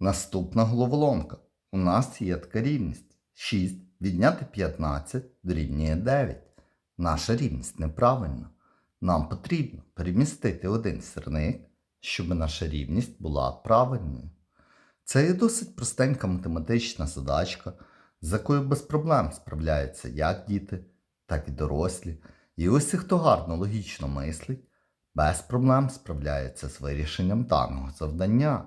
Наступна головоломка. У нас є така рівність. 6 відняти 15 дорівнює 9. Наша рівність неправильна. Нам потрібно перемістити один сірник, щоб наша рівність була правильною. Це є досить простенька математична задачка, з якою без проблем справляються як діти, так і дорослі. І усі, хто гарно логічно мислить, без проблем справляється з вирішенням даного завдання.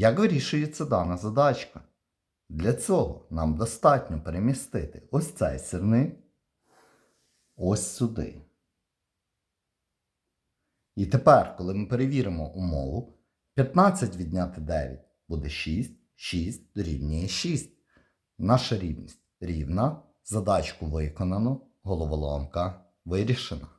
Як вирішується дана задачка? Для цього нам достатньо перемістити ось цей сірник ось сюди. І тепер, коли ми перевіримо умову, 15 відняти 9 буде 6, 6 дорівнює 6. Наша рівність рівна, задачку виконано, головоломка вирішена.